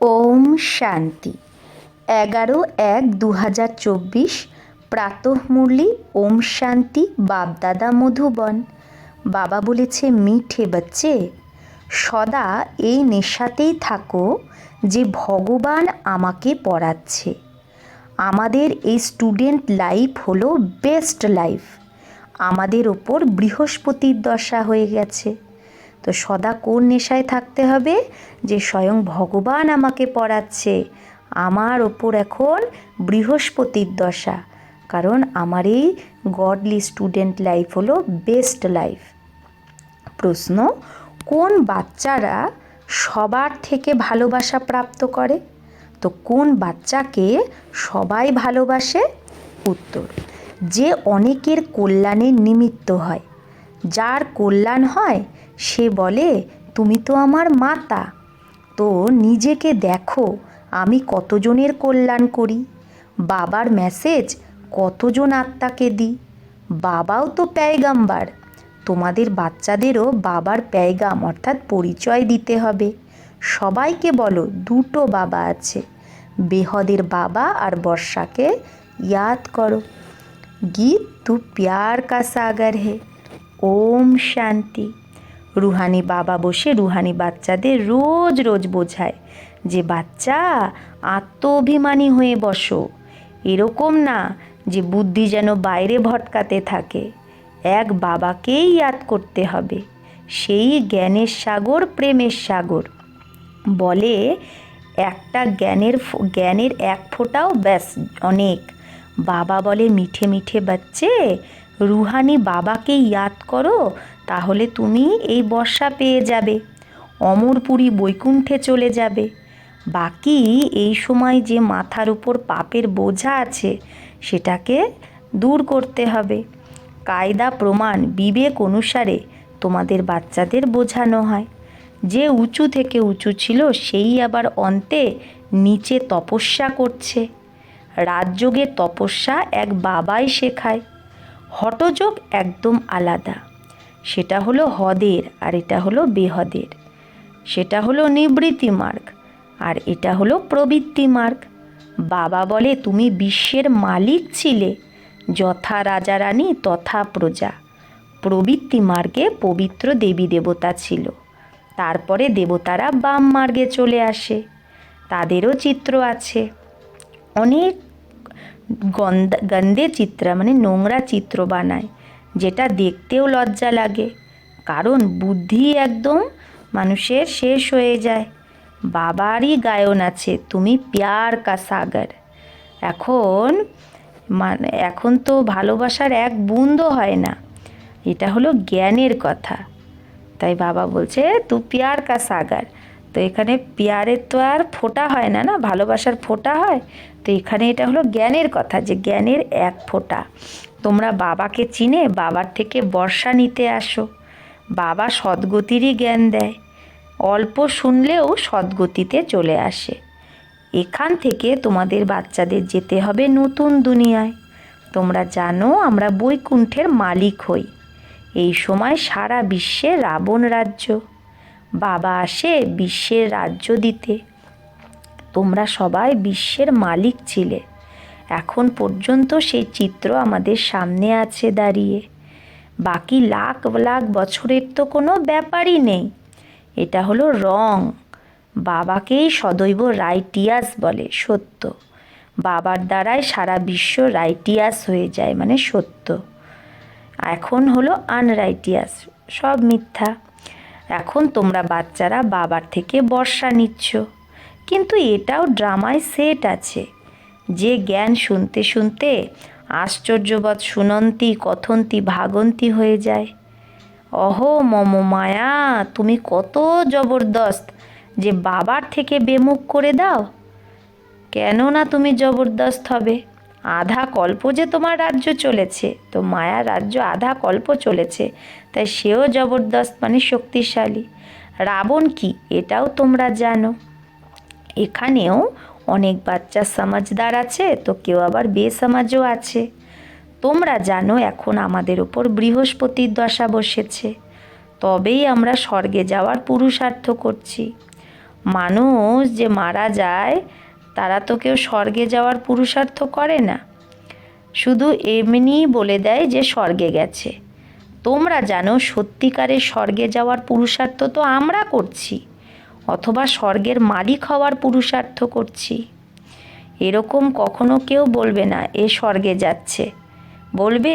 ওম শান্তি। এগারো এক দু হাজার চব্বিশ প্রাতঃমুরলি ওম শান্তি বাপদাদা মধুবন। বাবা বলেছে, মিঠে বাচ্চে, সদা এই নেশাতেই থাকো যে ভগবান আমাকে পড়াচ্ছে। আমাদের এই স্টুডেন্ট লাইফ হলো বেস্ট লাইফ। আমাদের ওপর বৃহস্পতির দশা হয়ে গেছে। তো সদা কোন নেশায় থাকতে হবে? যে স্বয়ং ভগবান আমাকে পড়াচ্ছে। আমার ওপর এখন বৃহস্পতির দশা। কারণ আমার এই গডলি স্টুডেন্ট লাইফ হলো বেস্ট লাইফ প্রশ্ন, কোন বাচ্চারা সবার থেকে ভালোবাসা প্রাপ্ত করে? তো কোন বাচ্চাকে সবাই ভালোবাসে? উত্তর, যে অনেকের কল্যাণের নিমিত্ত হয়। যার কল্যাণ হয় সে বলে, তুমি তো আমার মাতা। তো নিজেকে দেখো, আমি কতজনের কল্যাণ করি? বাবার মেসেজ কতজন আত্মাকে দিই? বাবাও তো প্যায়গাম্বার তোমাদের বাচ্চাদেরও বাবার প্যায়গাম অর্থাৎ পরিচয় দিতে হবে। সবাইকে বলো, দুটো বাবা আছে। বেহদের বাবা আর বর্ষাকে ইয়াদ করো। গীত, তু প্যার কা সাগর হে। ওম শান্তি। রুহানি বাবা বসে রুহানি বাচ্চাদের রোজ রোজ বোঝায় যে, বাচ্চা আত্মঅভিমানী হয়ে বসো। এরকম না যে, বুদ্ধি যেন বাইরে ভটকাতে থাকে। এক বাবাকেই ইয়াদ করতে হবে। সেই জ্ঞানের সাগর, প্রেমের সাগর। বলে একটা জ্ঞানের জ্ঞানের এক ফোঁটাও ব্যাস, অনেক। বাবা বলে, মিঠে মিঠে বাচ্চে, রুহানি বাবাকে ইয়াদ করো তাহলে তুমি এই বর্ষা পেয়ে যাবে। অমরপুরী বৈকুণ্ঠে চলে যাবে। বাকি এই সময় যে মাথার উপর পাপের বোঝা আছে, সেটাকে দূর করতে হবে। কায়দা প্রমাণ, বিবেক অনুসারে তোমাদের বাচ্চাদের বোঝানো হয়। যে উঁচু থেকে উঁচু ছিল, সেই আবার অন্তে নিচে তপস্যা করছে। রাজযোগের তপস্যা এক বাবাই শেখায়। হঠযোগ একদম আলাদা। সেটা হলো হদের আর এটা হলো বেহদের। সেটা হলো নিবৃত্তি মার্গ আর এটা হলো প্রবৃত্তি মার্গ। বাবা বলে, তুমি বিশ্বের মালিক ছিলে, যথা রাজা রানী তথা প্রজা। প্রবৃত্তি মার্গে পবিত্র দেবী দেবতা ছিল। তারপরে দেবতারা বাম মার্গে চলে আসে। তাদেরও চিত্র আছে। অনেক গন্ধ, গন্ধে চিত্র মানে নোংরা চিত্র বানায়। যেটা দেখতেও লজ্জা লাগে। কারণ বুদ্ধি একদম মানুষের শেষ হয়ে যায়। বাবারই গায়ন আছে, তুমি প্যার কা সাগর। এখন মানে এখন তো ভালোবাসার এক বুন্দও হয় না। এটা হলো জ্ঞানের কথা। তাই বাবা বলছে, তু প্যার কা সাগর। তো এখানে পেয়ারের তো আর ফোঁটা হয় না না? ভালোবাসার ফোঁটা হয়? তো এখানে এটা হলো জ্ঞানের কথা যে জ্ঞানের এক ফোঁটা। তোমরা বাবাকে চিনে, বাবার থেকে বর্ষা নিতে আসো। বাবা সদ্গতিরই জ্ঞান দেয়, অল্প শুনলেও সদ্গতিতে চলে আসে। এখান থেকে তোমাদের বাচ্চাদের যেতে হবে নতুন দুনিয়ায়। তোমরা জানো আমরা বৈকুণ্ঠের মালিক হই। এই সময় সারা বিশ্বে রাবণ রাজ্য। বাবা আসে বিশ্বের রাজ্য দিতে। তোমরা সবাই বিশ্বের মালিক ছিলে। এখন পর্যন্ত সেই চিত্র আমাদের সামনে আছে দাঁড়িয়ে। বাকি লাখ লাখ বছরের তো কোনো ব্যাপারই নেই। এটা হলো রং। বাবাকেই সদৈব রাইটিয়াস বলে, সত্য। বাবার দ্বারাই সারা বিশ্ব রাইটিয়াস হয়ে যায় মানে সত্য। এখন হলো আনরাইটিয়াস, সব মিথ্যা। এখন তোমরা বাচ্চারা বাবার থেকে বর্ষা নিচ্ছ। কিন্তু এটাও ড্রামায় সেট আছে। যে জ্ঞান শুনতে শুনতে আশ্চর্যবৎ শুনন্তি কথন্তি, ভাগন্তি হয়ে যায়। অহো মম মায়া, তুমি কত জবরদস্ত যে বাবার থেকে বেমুখ করে দাও। কেন না তুমি জবরদস্ত হবে? আধা কল্প যে তোমার রাজ্য চলেছে, তো মায়া রাজ্য আধা কল্প চলেছে, তাই সেও জবরদস্ত মানে শক্তিশালী। রাবণ কি, এটাও তোমরা জানো। এখানেও অনেক বাচ্চা সমাজদার আছে, তো কেউ আবার বেসমাজও আছে। তোমরা জানো এখন আমাদের ওপর বৃহস্পতির দশা বসেছে। তবেই আমরা স্বর্গে যাওয়ার পুরুষার্থ করছি। মানুষ যে মারা যায় তারা তো কেউ স্বর্গে যাওয়ার পুরুষার্থ করে না। শুধু এমনিই বলে দেয় যে স্বর্গে গেছে। তোমরা জানো সত্যিকারের স্বর্গে যাওয়ার পুরুষার্থ তো আমরা করছি, অথবা স্বর্গের মালিক হওয়ার পুরুষার্থ করছি। এরকম কখনো কেউ বলবে না, এ স্বর্গে যাচ্ছে। বলবে,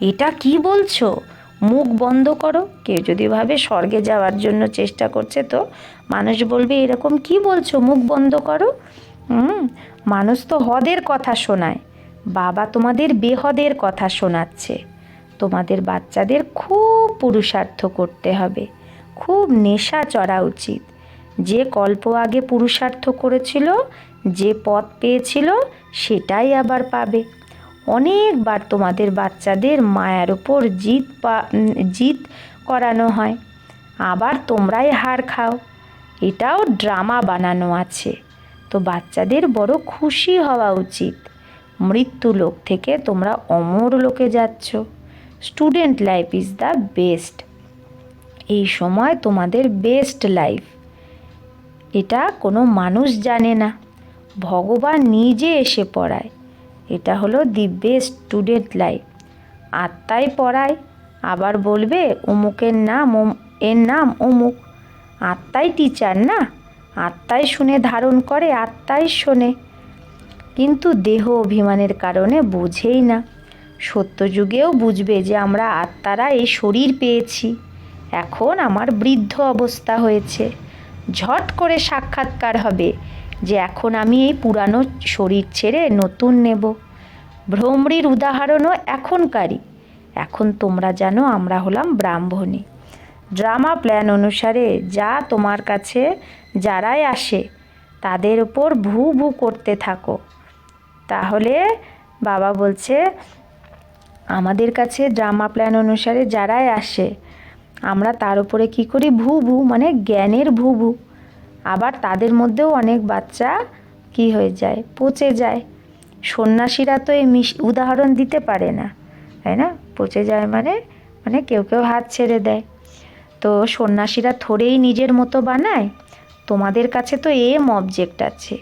এটা কি বলছো? মুখ বন্ধ করো। কেউ যদি ভাবে স্বর্গে যাওয়ার জন্য চেষ্টা করছে, তো মানুষ বলবে, এরকম কি বলছো? মুখ বন্ধ করো। হুম, মানুষ তো হদের কথা শোনায়। বাবা তোমাদের বেহদের কথা শোনাচ্ছে। তোমাদের বাচ্চাদের খুব পুরুষার্থ করতে হবে। খুব নেশা চড়া উচিত। যে কল্প আগে পুরুষার্থ করেছিল, যে পথ পেয়েছিল, সেটাই আবার পাবে। অনেকবার তোমাদের বাচ্চাদের মায়ার ওপর জিত পা জিত করানো হয়। আবার তোমরাই হার খাও। এটাও ড্রামা বানানো আছে। তো বাচ্চাদের বড় খুশি হওয়া উচিত। মৃত্যু লোক থেকে তোমরা অমর লোকে যাচ্ছ। Student life is the best. এই সময় তোমাদের বেস্ট লাইফ। এটা কোনো মানুষ জানে না। ভগবান নিজে এসে পড়ায়। এটা হলো দি বেস্ট স্টুডেন্ট লাইফ। আত্মাই পড়ায়। আবার বলবে, অমুকের নাম এর নাম অমুক। আত্মাই টিচার না? আত্মাই শুনে ধারণ করে, আত্মাই শোনে। কিন্তু দেহ অভিমানের কারণে বোঝেই না। সত্যযুগেও বুঝবে যে আমরা আত্মারা এই শরীর পেয়েছি। এখন আমার বৃদ্ধ অবস্থা হয়েছে। ঝট করে সাক্ষাৎকার হবে যে এখন আমি এই পুরানো শরীর ছেড়ে নতুন নেব। ভ্রমরির উদাহরণও এখনকারই। এখন তোমরা জানো আমরা হলাম ব্রাহ্মণী ড্রামা প্ল্যান অনুসারে যা তোমার কাছে যারাই আসে, তাদের ওপর ভু ভু করতে থাকো। তাহলে বাবা বলছে, আমাদের কাছে ড্রামা প্ল্যান অনুসারে যারাই আসে, আমরা তার উপরে কি করি? ভু ভু মানে জ্ঞানের ভু ভু আবার তাদের মধ্যেও অনেক বাচ্চা কি হয়ে যায়? পচে যায়। সন্ন্যাসীরা তো এই মিশ, উদাহরণ দিতে পারে না, তাই না? পচে যায় মানে মানে কেউ কেউ হাত ছেড়ে দেয়। তো সন্ন্যাসীরা থোড়েই নিজের মতো বানায় তোমাদের কাছে তো এম অবজেক্ট আছে।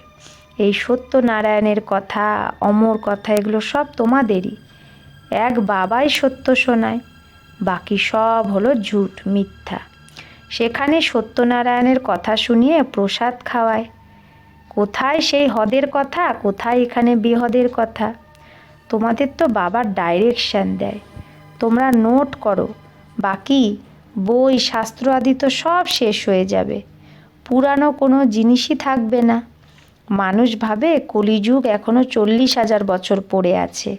এই সত্যনারায়ণের কথা, অমর কথা, এগুলো সব তোমাদেরই। এক বাবাই সত্য শোনায়, বাকি সব হলো ঝুট মিথ্যা। সেখানে সত্যনারায়ণের কথা শুনিয়ে প্রসাদ খাওয়ায়। কোথায় সেই হদের কথা, কোথায় এখানে বেহদের কথা? তোমাদের তো বাবার ডাইরেকশান দেয়। তোমরা নোট করো, বাকি বই, শাস্ত্র আদি তো সব শেষ হয়ে যাবে। পুরানো কোনো জিনিসই থাকবে না। মানুষ ভাবে কলিযুগ এখনও চল্লিশ হাজার বছর পড়ে আছে।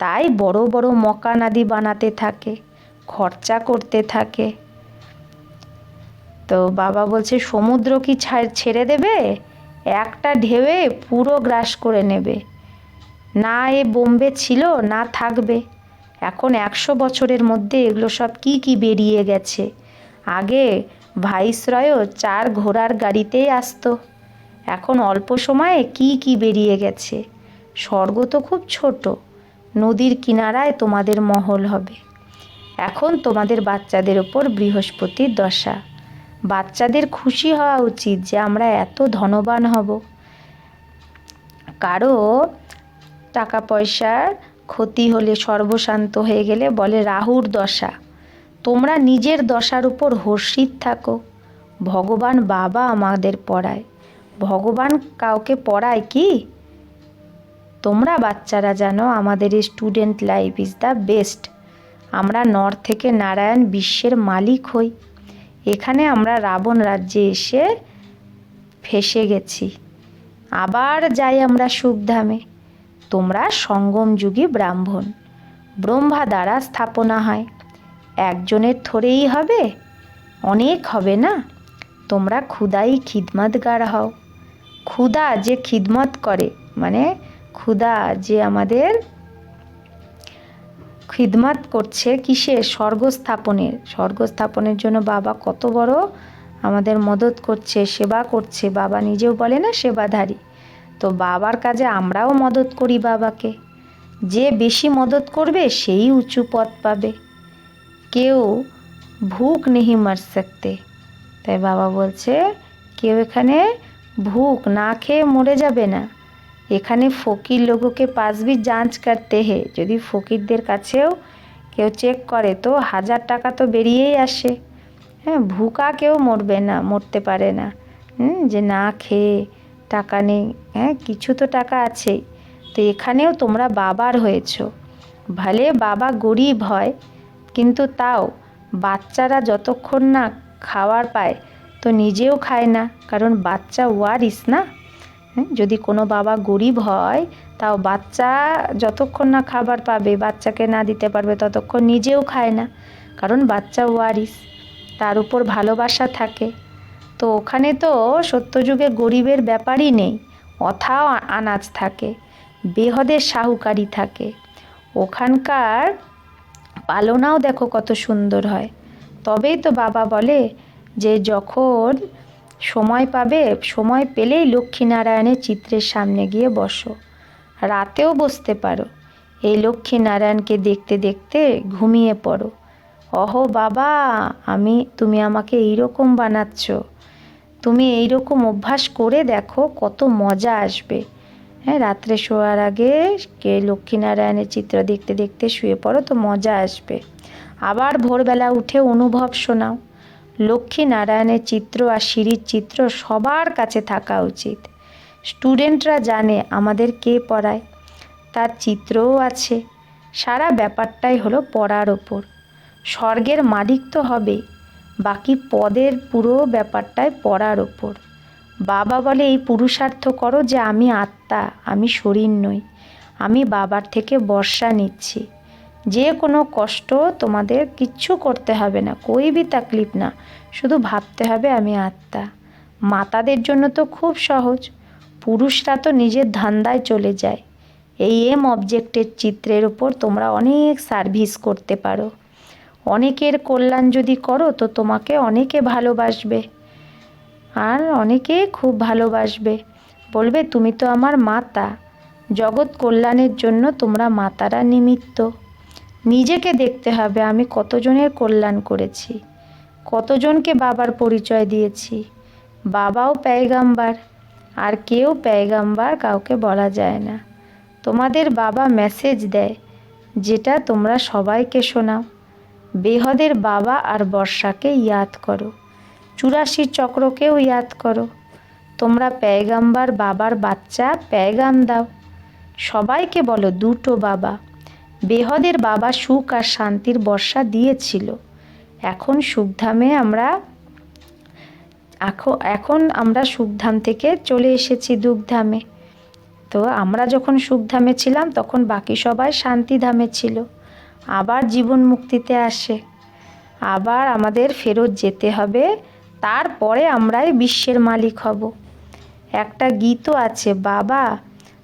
তাই বড় বড় মকান আদি বানাতে থাকে, খরচা করতে থাকে। তো বাবা বলছে, সমুদ্র কি ছেড়ে দেবে? একটা ঢেউয়ে পুরো গ্রাস করে নেবে। না এ বোম্বে ছিল, না থাকবে। এখন একশো বছরের মধ্যে এগুলো সব কি কি বেরিয়ে গেছে? আগে ভাইসরয়ও চার ঘোড়ার গাড়িতেই আসতো। এখন অল্প সময়ে কি কি বেরিয়ে গেছে? স্বর্গ তো খুব ছোট, নদীর কিনারায় তোমাদের মহল হবে। এখন তোমাদের বাচ্চাদের ওপর বৃহস্পতির দশা। বাচ্চাদের খুশি হওয়া উচিত যে আমরা এত ধনবান হব। কারও টাকা পয়সার ক্ষতি হলে সর্বশান্ত হয়ে গেলে বলে রাহুর দশা। তোমরা নিজের দশার উপর হর্ষিত থাকো। ভগবান বাবা আমাদের পড়ায়। ভগবান কাউকে পড়ায় কি? তোমরা বাচ্চারা জানো, আমাদের এই student life is the best আমরা নর থেকে নারায়ণ বিশ্বের মালিক হই। এখানে আমরা রাবণ রাজ্যে এসে ফেসে গেছি। আবার যাই আমরা সুখধামে। তোমরা সঙ্গম যুগী ব্রাহ্মণ। ব্রহ্মা দ্বারা স্থাপনা হয়। একজনের থরেই হবে, অনেক হবে না? তোমরা ক্ষুদাই খিদমতগার হও। ক্ষুদা যে খিদমত করে মানে ক্ষুদা যে আমাদের খিদমত করছে কিসে স্বর্গ স্থাপনের স্বর্গ স্থাপনের জন্য বাবা কত বড় আমাদের মদত করছে, সেবা করছে। বাবা নিজেও বলে না, সেবাধারী। তো বাবার কাজে আমরাও মদত করি বাবাকে। যে বেশি মদত করবে, সেই উঁচু পদ পাবে। কেউ ভুক নেহি মার সকতে তাই বাবা বলছে কেউ এখানে ভুক না খেয়ে মরে যাবে না। এখানে ফকির লোগোকে পাসবি যাঞ্চ করতে হে। যদি ফকিরদের কাছেও কেউ চেক করে তো হাজার টাকা তো বেরিয়েই আসে। হ্যাঁ ভুকা কেউ মরবে না মরতে পারে না। হুম, যে না খেয়ে টাকা নেই। হ্যাঁ কিছু তো টাকা আছেই। তো এখানেও তোমরা বাবার হয়েছো। ভালে বাবা গরিব হয় কিন্তু তাও বাচ্চারা যতক্ষণ না খাওয়ার পায় তো নিজেও খায় না কারণ বাচ্চা ওয়ারিস না? হ্যাঁ, যদি কোনো বাবা গরিব হয় তাও বাচ্চা যতক্ষণ না খাবার পাবে বাচ্চাকে না দিতে পারবে ততক্ষণ নিজেও খায় না কারণ বাচ্চা ওয়ারিস তার উপর ভালোবাসা থাকে। তো ওখানে তো সত্যযুগে গরিবের ব্যাপারই নেই অথাও আনাজ থাকে বেহদের সাহুকারী থাকে। ওখানকার পালনাও দেখো কত সুন্দর হয়। তবেই তো বাবা বলে যে যখন সময় পাবে, সময় পেলেই লক্ষ্মীনারায়ণের চিত্রের সামনে গিয়ে বসো। রাতেও বসতে পারো। এই লক্ষ্মীনারায়ণকে দেখতে দেখতে ঘুমিয়ে পড়ো। অহো বাবা, আমি, তুমি আমাকে এইরকম বানাচ্ছ। তুমি এইরকম অভ্যাস করে দেখো কত মজা আসবে। হ্যাঁ রাত্রে শোয়ার আগে কে লক্ষ্মীনারায়ণের চিত্র দেখতে দেখতে শুয়ে পড়ো তো মজা আসবে। আবার ভোরবেলা উঠে অনুভব শোনাও। লক্ষ্মীনারায়ণের চিত্র আর সিঁড়ির চিত্র সবার কাছে থাকা উচিত। স্টুডেন্টরা জানে আমাদের কে পড়ায়। তার চিত্রও আছে। সারা ব্যাপারটাই হলো পড়ার ওপর। স্বর্গের মালিক তো হবে বাকি পদের পুরো ব্যাপারটাই পড়ার ওপর। বাবা বলে, এই পুরুষার্থ করো যে আমি আত্মা, আমি শরীর নই। আমি বাবার থেকে বর্ষা নিচ্ছি। যে কোনো কষ্ট তোমাদের কিচ্ছু করতে হবে না, কই বি তাকলিফ না, শুধু ভাবতে হবে আমি আত্মা। মাতাদের জন্য তো খুব সহজ। পুরুষরা তো নিজের ধান্দায় চলে যায়। এই এম অবজেক্টের চিত্রের উপর তোমরা অনেক সার্ভিস করতে পারো। অনেকের কল্যাণ যদি করো, তো তোমাকে অনেকে ভালোবাসবে। আর অনেকে খুব ভালোবাসবে। বলবে, তুমি তো আমার মাতা। জগৎ কল্যাণের জন্য তোমরা মাতারা নিমিত্ত। নিজেকে দেখতে হবে, আমি কতজনের কল্যাণ করেছি। কতজনকে বাবার পরিচয় দিয়েছি। বাবাও প্যায়গাম্বার আর কেউ প্যায়গাম্বার কাউকে বলা যায় না। তোমাদের বাবা মেসেজ দেয়, যেটা তোমরা সবাইকে শোনাও। বেহদের বাবা আর বর্ষাকে ইয়াদ করো। চুরাশি চক্রকেও ইয়াদ করো। তোমরা প্যায়গাম্বার বাবার বাচ্চা প্যায়গাম দাও। সবাইকে বলো, দুটো বাবা। বেহদের বাবা সুখ আর শান্তির বর্ষা দিয়েছিল। এখন সুখধামে আমরা, এখন আমরা সুখধাম থেকে চলে এসেছি দুঃখধামে তো আমরা যখন সুখধামে ছিলাম, তখন বাকি সবাই শান্তিধামে ছিল। আবার জীবন মুক্তিতে আসে। আবার আমাদের ফেরত যেতে হবে তারপরে আমরাই বিশ্বের মালিক হব। একটা গীতও আছে, বাবা,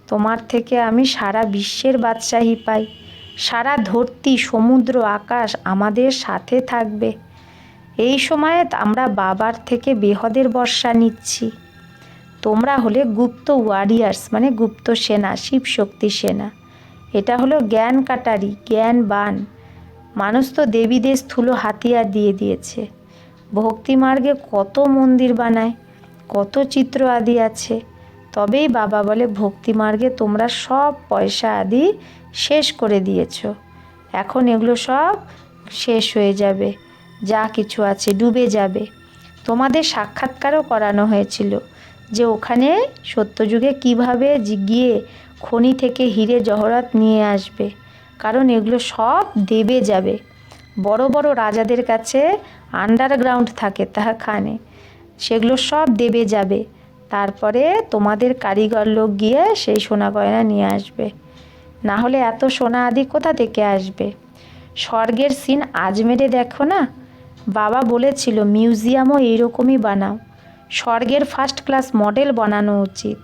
তোমার থেকে আমি সারা বিশ্বের বাদশাহী পাই। সারা ধরতি, সমুদ্র, আকাশ আমাদের সাথে থাকবে। এই সময়ে আমরা বাবার থেকে বেহদের বর্ষা নিচ্ছি। তোমরা হলে গুপ্ত ওয়ারিয়ার্স মানে গুপ্ত সেনা, শিব শক্তি সেনা। এটা হলো জ্ঞান কাটারি, জ্ঞান বান। মানুষ তো দেবীদের স্থূল হাতিয়ার দিয়ে দিয়েছে। ভক্তি মার্গে কত মন্দির বানায়, কত চিত্র আদি আছে। তবেই বাবা বলে, ভক্তি মার্গে তোমরা সব পয়সা আদি শেষ করে দিয়েছ। এখন এগুলো সব শেষ হয়ে যাবে। যা কিছু আছে ডুবে যাবে। তোমাদের সাক্ষাৎকারও করানো হয়েছিল যে ওখানে সত্যযুগে কীভাবে গিয়ে খনি থেকে হিরে জহরত নিয়ে আসবে। কারণ এগুলো সব দেবে যাবে। বড় বড় রাজাদের কাছে আন্ডারগ্রাউন্ড থাকে তাহা খানে সেগুলো সব দেবে যাবে। তারপরে তোমাদের কারিগর লোক গিয়ে সেই সোনা গয়না নিয়ে আসবে। না হলে এত সোনা আদি কোথা থেকে আসবে? স্বর্গের সিন আজমেরে দেখো না? বাবা বলেছিল, মিউজিয়ামও এইরকমই বানাও। স্বর্গের ফার্স্ট ক্লাস মডেল বানানো উচিত।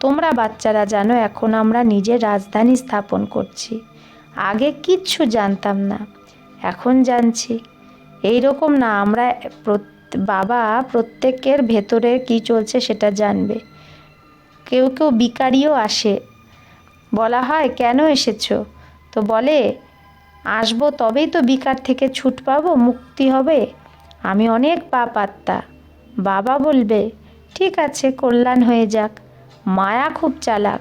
তোমরা বাচ্চারা জানো, এখন আমরা নিজের রাজধানী স্থাপন করছি। আগে কিচ্ছু জানতাম না। এখন জানছি। এই রকম না, আমরা বাবা প্রত্যেকের ভেতরে কি চলছে সেটা জানবে। কেউ কেউ বিকারিও আসে। বলা হয়, কেন এসেছ? তো বলে, আসব তবেই তো বিকার থেকে ছুট পাবো, মুক্তি হবে। আমি অনেক পাপ আত্মা। বাবা বলবে, ঠিক আছে, কল্যাণ হয়ে যাক। মায়া খুব চালাক।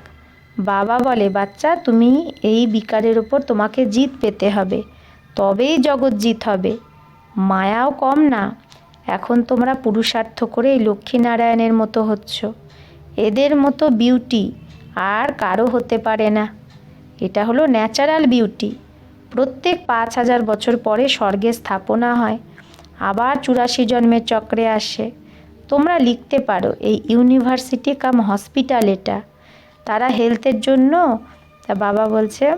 বাবা বলে, বাচ্চা, তুমি এই বিকারের ওপর তোমাকে জিত পেতে হবে। তবেই জগৎ জিত হবে। মায়াও কম না। এখন তোমরা পুরুষার্থ করে এই লক্ষ্মীনারায়ণের মতো হচ্ছ। এদের মতো বিউটি আর কারও হতে পারে না। এটা হলো ন্যাচারাল বিউটি প্রত্যেক পাঁচ হাজার বছর পরে স্বর্গে স্থাপনা হয়। আবার চুরাশি জন্মের চক্রে আসে। তোমরা লিখতে পারো, এই ইউনিভার্সিটি কাম হসপিটাল এটা। তারা হেলথের জন্য, তা বাবা বলছে,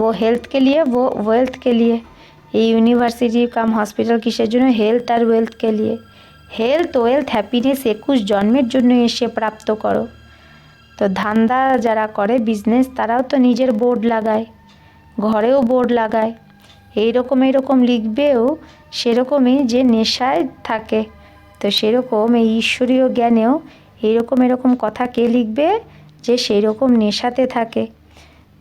ও হেলথকে লিয়ে वो ওয়েলথকে লিয়ে। এই ইউনিভার্সিটি কাম হসপিটাল কিসের জন্য? হেলথ আর ওয়েলথ কে লিয়ে হেলথ ওয়েলথ হ্যাপিনেস একুশ জন্মের জন্য এসে প্রাপ্ত করো। তো ধান্দা যারা করে বিজনেস তারাও তো নিজের বোর্ড লাগায়। ঘরেও বোর্ড লাগায়। এইরকম এইরকম লিখবেও সেরকমই যে নেশায় থাকে, তো সেরকম এই ঈশ্বরীয় জ্ঞানেও এইরকম, এরকম কথা কে লিখবে যে সেই রকম নেশাতে থাকে?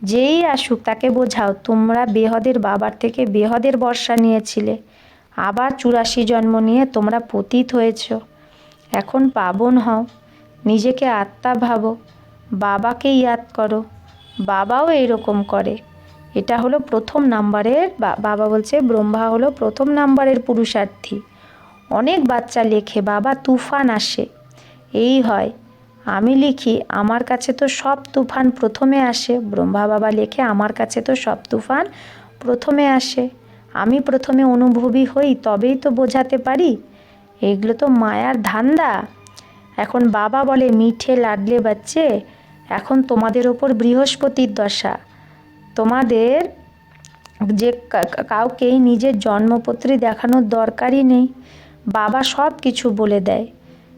যেই আসুক তাকে বোঝাও, তোমরা বেহদের বাবার থেকে বেহদের বর্ষা নিয়েছিলে। আবার চুরাশি জন্ম নিয়ে তোমরা পতিত হয়েছ। এখন পাবন হও, নিজেকে আত্মা ভাবো বাবাকে ইয়াদ করো। বাবাও এরকম করে। এটা হলো প্রথম নাম্বারের বাবা বলছে, ব্রহ্মা হলো প্রথম নাম্বারের পুরুষার্থী। অনেক বাচ্চা লেখে, বাবা তুফান আসে। এই হয়। আমি লিখি, আমার কাছে তো সব তুফান প্রথমে আসে। ব্রহ্মা বাবা লেখে, আমার কাছে তো সব তুফান প্রথমে আসে। আমি প্রথমে অনুভবী হই, তবেই তো বোঝাতে পারি। এগুলো তো মায়ার ধান্দা। এখন বাবা বলে, মিঠে, লাডলে বাচ্চে এখন তোমাদের ওপর বৃহস্পতির দশা। তোমাদের যে কাউকেই নিজের জন্মপত্রী দেখানোর দরকারই নেই। বাবা সব কিছু বলে দেয়।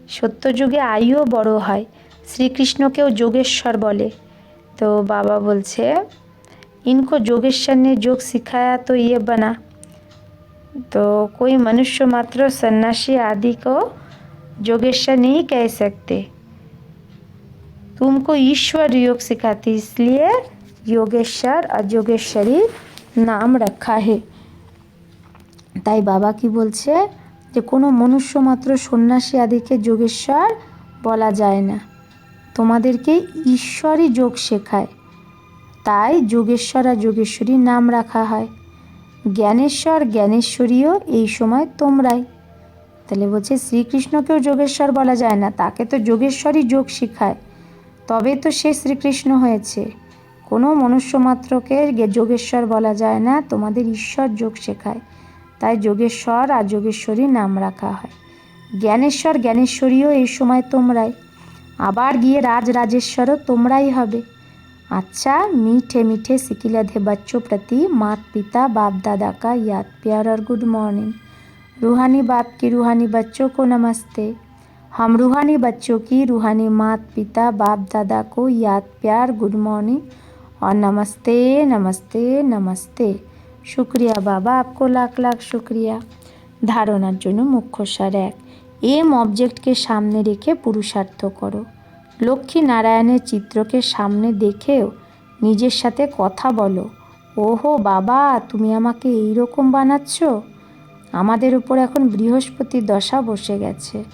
সত্যযুগে আয়ুও বড় হয়। শ্রীকৃষ্ণকেও যোগেশ্বর বলে তো বাবা বলছে इनको जोगेश्वर ने जोग सिखाया तो ये बना तो कोई मनुष्य मात्र सन्यासी आदि को जोगेश्वर नहीं कह सकते तुमको ईश्वर योग सिखाती इसलिए योगेश्वर और যোগেশ্বরী নাম রাখা হে তাই বাবা কি বলছে যে কোনো মনুষ্য মাত্র সন্ন্যাসী আদিকে যোগেশ্বর বলা যায় না তোমাদেরকে ঈশ্বরই যোগ শেখায়। তাই যোগেশ্বর আর যোগেশ্বরী নাম রাখা হয়। জ্ঞানেশ্বর জ্ঞানেশ্বরীও এই সময় তোমরাই। তাহলে বলছে, শ্রীকৃষ্ণকেও যোগেশ্বর বলা যায় না, তাকে তো যোগেশ্বরই যোগ শেখায়। তবে তো সে শ্রীকৃষ্ণ হয়েছে। কোনো মনুষ্য মাত্রকে যোগেশ্বর বলা যায় না, তোমাদের ঈশ্বর যোগ শেখায়। তাই যোগেশ্বর আর যোগেশ্বরী নাম রাখা হয়। জ্ঞানেশ্বর জ্ঞানেশ্বরীও এই সময় তোমরাই। আবার গিয়ে রাজ রাজেশ্বরও তোমরাই হবে अच्छा मीठे मीठे सिकिलधे बच्चों प्रति मात पिता बाप दादा का याद प्यार और गुड मॉर्निंग रूहानी बाप की रूहानी बच्चों को नमस्ते हम रूहानी बच्चों की रूहानी मात पिता बाप दादा को याद प्यार गुड मॉर्निंग और नमस्ते नमस्ते नमस्ते শুক্রিয়া বাবা আপকো লাখ লাখ শুক্রিয়া ধারণার জন্য মুখ্য সার এক এম অবজেক্টকে সামনে রেখে পুরুষার্থ করো। লক্ষ্মী নারায়ণের চিত্রকে সামনে দেখেও নিজের সাথে কথা বলো। ওহো বাবা, তুমি আমাকে এই রকম বানাচ্ছ? আমাদের উপর এখন বৃহস্পতির দশা বসে গেছে।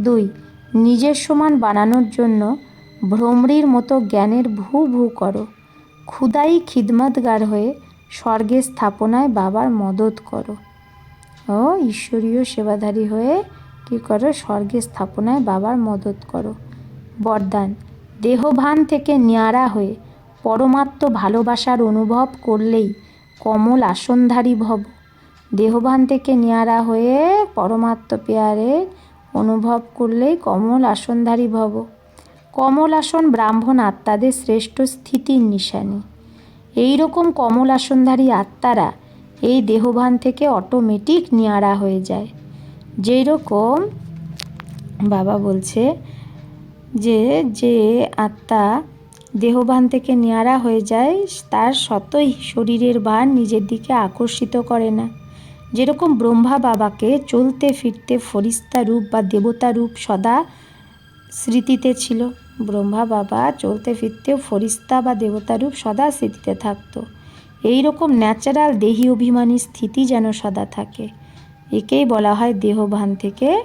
দুই, নিজের সমান বানানোর জন্য ভ্রমরির মতো জ্ঞানের ভূ ভূ করো। ক্ষুদাই খিদমতগার হয়ে স্বর্গের স্থাপনায় বাবার মদত করো। ও, ঈশ্বরীয় সেবাধারী হয়ে কী করো? স্বর্গে স্থাপনায় বাবার মদত করো। বরদান, দেহভান থেকে ন্যাড়া হয়ে পরমাত্ম ভালোবাসার অনুভব করলেই কমল আসনধারী ভব। দেহভান থেকে ন্যাড়া হয়ে পরমাত্ম পেয়ারে অনুভব করলেই কমল আসনধারী ভব। কমল আসন ব্রাহ্মণ আত্মাদের শ্রেষ্ঠ স্থিতির নিশানি। এই রকম কমল আসনধারী আত্মারা এই দেহভান থেকে অটোমেটিক নিয়ারা হয়ে যায়। যেই রকম বাবা বলছে যে যে আত্মা দেহবান থেকে নেয়ারা হয়ে যায়, তার সতই শরীরের ভার নিজের দিকে আকর্ষিত করে না। যেরকম ব্রহ্মা বাবাকে চলতে ফিরতে ফরিস্তা রূপ বা দেবতা রূপ সদা স্মৃতিতে ছিল, ব্রহ্মা বাবা চলতে ফিরতেও ফরিস্তা বা দেবতা রূপ সদা স্মৃতিতে থাকতো। এই রকম ন্যাচারাল দেহি অভিমানী স্থিতি যেন সদা থাকে। একেই বলা হয় দেহভান থেকে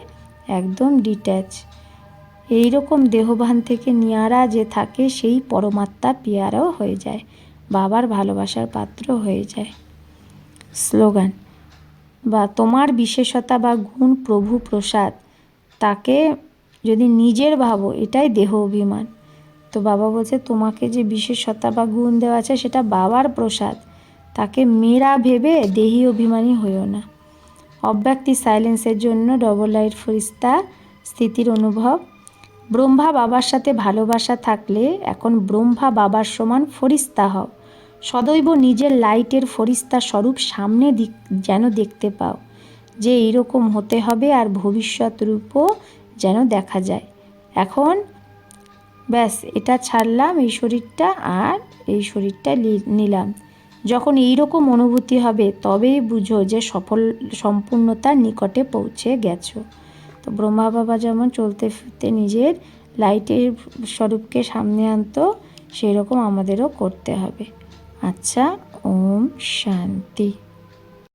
একদম ডিট্যাচ এই রকম দেহভান থেকে নিয়ারা যে থাকে, সেই পরমাত্মা পিয়ারাও হয়ে যায়, বাবার ভালোবাসার পাত্র হয়ে যায়। স্লোগান, বা তোমার বিশেষতা বা গুণ প্রভু প্রসাদ, তাকে যদি নিজের ভাবো, এটাই দেহ অভিমান। তো বাবা বলছে, তোমাকে যে বিশেষতা বা গুণ দেওয়া আছে, সেটা বাবার প্রসাদ। তাকে মেয়েরা ভেবে দেহি অভিমানী হইও না। অব্যক্তি সাইলেন্সের জন্য ডবল লাইট ফরিস্তা স্থিতির অনুভব। ব্রহ্মা বাবার সাথে ভালোবাসা থাকলে এখন ব্রহ্মা বাবার সমান ফরিস্তা হও। সদৈব নিজের লাইটের ফরিস্তা স্বরূপ সামনে দিক, যেন দেখতে পাও, যে এইরকম হতে হবে আর ভবিষ্যৎ রূপও যেন দেখা যায়। এখন ব্যাস, এটা ছাড়লাম, এই শরীরটা আর এই শরীরটা নিলাম। যখন এই রকম অনুভূতি হবে, তবেই বুঝো যে সফল, সম্পূর্ণতার নিকটে পৌঁছে গেছো। তো ব্রহ্মা বাবা যেমন চলতে ফিরতে নিজের লাইটের স্বরূপকে সামনে আনতো সেই রকম আমাদেরও করতে হবে। আচ্ছা ওম শান্তি।